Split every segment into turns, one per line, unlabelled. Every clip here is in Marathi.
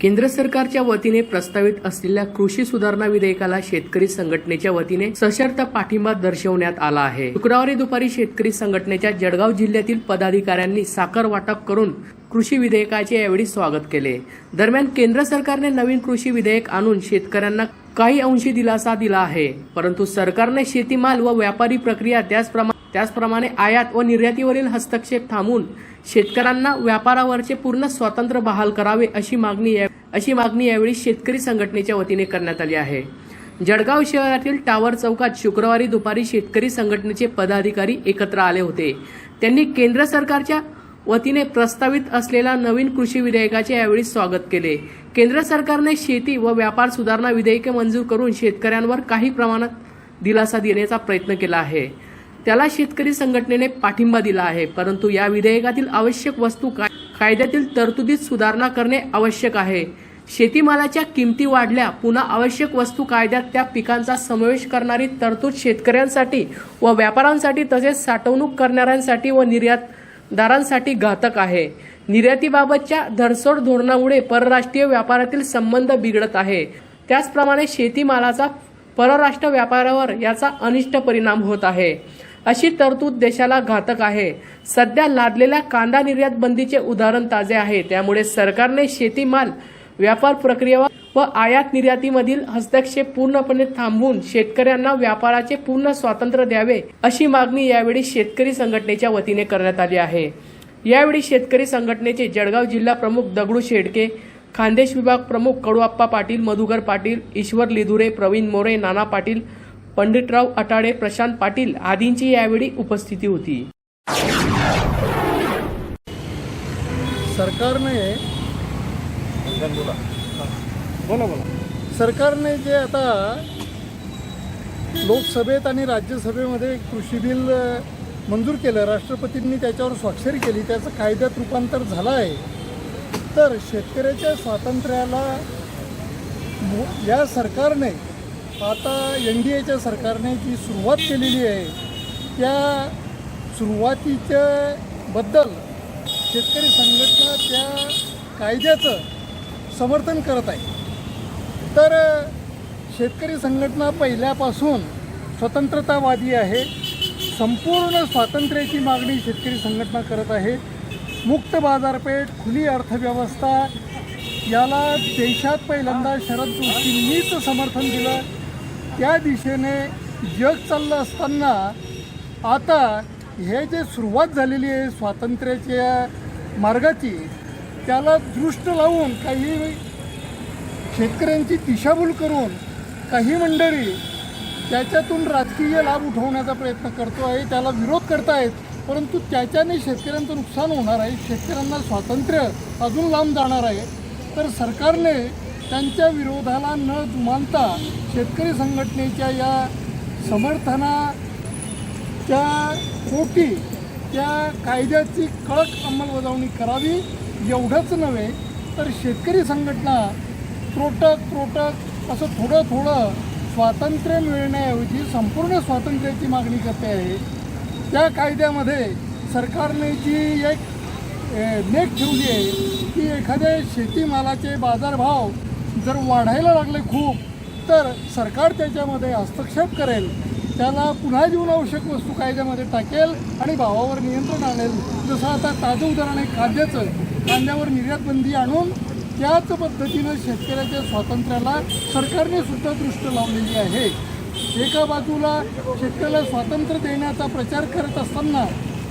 केंद्र सरकारच्या वतीने प्रस्तावित असलेल्या कृषी सुधारणा विधेयकाला शेतकरी संघटनेच्या वतीने सशर्त पाठिंबा दर्शवण्यात आला आहे. शुक्रवारी दुपारी शेतकरी संघटनेच्या जळगाव जिल्ह्यातील पदाधिकाऱ्यांनी साखर वाटप करून कृषी विधेयकाचे यावेळी स्वागत केले. दरम्यान केंद्र सरकारने नवीन कृषी विधेयक आणून शेतकऱ्यांना काही अंशी दिलासा दिला आहे. परंतु सरकारने शेतीमाल व व्यापारी प्रक्रिया त्याचप्रमाणे त्याचप्रमाणे आयात व निर्यातीवरील हस्तक्षेप थांबवून शेतकऱ्यांना व्यापारावरचे पूर्ण स्वातंत्र्य बहाल करावे अशी मागणी अशी मागणी यावेळी शेतकरी संघटनेच्या वतीने करण्यात आली आहे. जळगाव शहरातील टावर चौकात शुक्रवारी दुपारी शेतकरी संघटनेचे पदाधिकारी एकत्र आले होते. त्यांनी केंद्र सरकारच्या वतीने प्रस्तावित असलेल्या नवीन कृषी विधेयकाचे यावेळी स्वागत केले. केंद्र सरकारने शेती व व्यापार सुधारणा विधेयके मंजूर करून शेतकऱ्यांवर काही प्रमाणात दिलासा देण्याचा प्रयत्न केला आहे. त्याला शेतकरी संघटनेने पाठिंबा दिला आहे परंतु या विधेयकातील आवश्यक वस्तू काय- कायद्यातील तरतुदीत सुधारणा करणे आवश्यक आहे. शेतीमालाच्या किमती वाढल्या पुन्हा आवश्यक वस्तू कायद्यात त्या पिकांचा समावेश करणारी तरतूद शेतकऱ्यांसाठी व व्यापाऱ्यांसाठी तसेच साठवणूक करणाऱ्यांसाठी व निर्यातदारांसाठी घातक आहे. निर्यातीबाबतच्या धरसोड धोरणामुळे परराष्ट्रीय व्यापारातील संबंध बिघडत आहे. त्याचप्रमाणे शेतीमालाचा परराष्ट्र व्यापारावर याचा अनिष्ट परिणाम होत आहे. अशी तरतूद देशाला घातक आहे. सध्या लादलेल्या कांदा निर्यात बंदीचे उदाहरण ताजे आहे. त्यामुळे सरकारने शेतीमाल व्यापार प्रक्रिया व आयात निर्यातीमधील हस्तक्षेप पूर्णपणे थांबवून शेतकऱ्यांना व्यापाराचे पूर्ण स्वातंत्र्य द्यावे अशी मागणी यावेळी शेतकरी संघटनेच्या वतीने करण्यात आली आहे. यावेळी शेतकरी संघटनेचे जळगाव जिल्हा प्रमुख दगडू शेडके खानदेश विभाग प्रमुख कडुआप्पा पाटील मधुकर पाटील ईश्वर लिधुरे प्रवीण मोरे नाना पाटील पंडितराव अटाडे प्रशांत पाटील आदींची यावेळी उपस्थिती होती.
सरकारने बोला बोला. सरकारने जे आता लोकसभेत आणि राज्यसभेमध्ये कृषी बिल मंजूर केलं राष्ट्रपतींनी त्याच्यावर स्वाक्षरी केली त्याचं कायद्यात रूपांतर झालं आहे तर शेतकऱ्याच्या स्वातंत्र्याला या सरकारने आता एन डी एच्या सरकारने जी सुरुवात केलेली आहे त्या सुरुवातीच्या बद्दल शेतकरी संघटना त्या कायद्याचं समर्थन करत आहे. तर शेतकरी संघटना पहिल्यापासून स्वतंत्रतावादी आहे संपूर्ण स्वातंत्र्याची मागणी शेतकरी संघटना करत आहे. मुक्त बाजारपेठ खुली अर्थव्यवस्था याला देशात पहिल्यांदा शरद जोशींनीच समर्थन दिलं. त्या दिशेने जग चाललं असताना आता हे जे सुरुवात झालेली आहे स्वातंत्र्याच्या मार्गाची त्याला दृष्ट लावून काही शेतकऱ्यांची दिशाभूल करून काही मंडळी त्याच्यातून राजकीय लाभ उठवण्याचा प्रयत्न करतो आहे त्याला विरोध करतायत परंतु त्याच्याने शेतकऱ्यांचं नुकसान होणार आहे शेतकऱ्यांना स्वातंत्र्य अजून लांब जाणार आहे. तर सरकारने त्यांच्या विरोधाला न जुमानता शेतकरी संघटनेच्या या समर्थनाच्या पोटी त्या कायद्याची कडक अंमलबजावणी करावी एवढंच नव्हे तर शेतकरी संघटना त्रोटक त्रोटक असं थोडं थोडं स्वातंत्र्य मिळण्याऐवजी संपूर्ण स्वातंत्र्याची मागणी करते आहे. त्या कायद्यामध्ये सरकारने जी एक नेट ठेवली आहे की एखाद्या शेतीमालाचे बाजारभाव जर वाढायला लागले खूप तर सरकार त्याच्यामध्ये हस्तक्षेप करेल. त्याला पुन्हा जीवनावश्यक वस्तू कायद्यामध्ये टाकेल आणि भावावर नियंत्रण आणेल. जसं आता ताजं उदाहरण आहे कांद्याचं कांद्यावर निर्यात बंदी आणून त्याच पद्धतीनं शेतकऱ्याच्या स्वातंत्र्याला सरकारने सुद्धा दृष्ट लावलेली आहे. एका बाजूला शेतकऱ्याला स्वातंत्र्य देण्याचा प्रचार करत असताना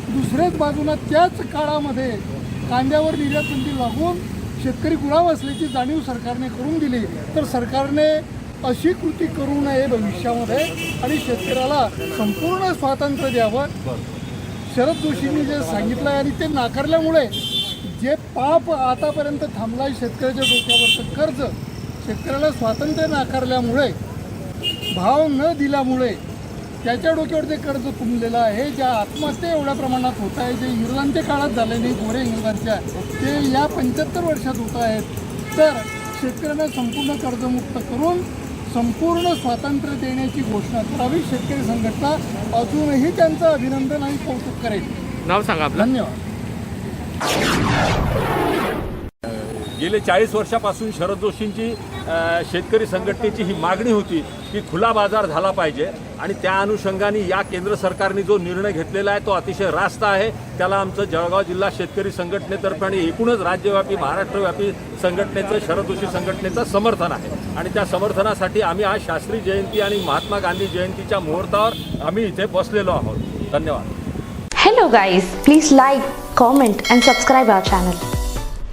दुसऱ्याच बाजूला त्याच काळामध्ये कांद्यावर निर्यात बंदी लागून शेतकरी गुलाम असल्याची जाणीव सरकारने करून दिली तर सरकारने अशी कृती करू नये भविष्यामध्ये आणि शेतकऱ्याला संपूर्ण स्वातंत्र्य द्यावं. शरद जोशींनी जे सांगितलं आहे आणि ते नाकारल्यामुळे जे पाप आतापर्यंत थांबलाय आहे शेतकऱ्याच्या डोक्यावरचं कर्ज शेतकऱ्याला स्वातंत्र्य नाकारल्यामुळे भाव न दिल्यामुळे त्याच्या डोक्यावर जे कर्ज तुंबलेलं आहे. ज्या आत्महत्या एवढ्या प्रमाणात होत आहे जे इंग्रजांच्या काळात झाले नाही गोरे इंग्रजांच्या ते या पंच्याहत्तर वर्षात होत आहेत. तर शेतकऱ्यांना संपूर्ण कर्जमुक्त करून संपूर्ण स्वातंत्र्य देण्याची घोषणा करावी शेतकरी संघटना अजूनही त्यांचं अभिनंदन आणि कौतुक करेल.
नाव सांगा आपलं.
धन्यवाद.
गेले चाळीस वर्षापासून शरद जोशींची शेतकरी संघटनेची ही मागणी होती. की खुला बाजार झाला पाहिजे आणि त्या अनुषंगाने या केंद्र सरकारने जो निर्णय घेतलेला आहे तो अतिशय रास्त आहे. त्याला आमचं जळगाव जिल्हा शेतकरी संघटनेतर्फे आणि एकूणच राज्यव्यापी महाराष्ट्रव्यापी संघटनेचं शरद जोशी संघटनेचं समर्थन आहे. आणि त्या समर्थनासाठी आम्ही आज शास्त्री जयंती आणि महात्मा गांधी जयंतीच्या मुहूर्तावर आम्ही इथे बसलेलो आहोत. धन्यवाद.
Hello guys please like comment and subscribe our channel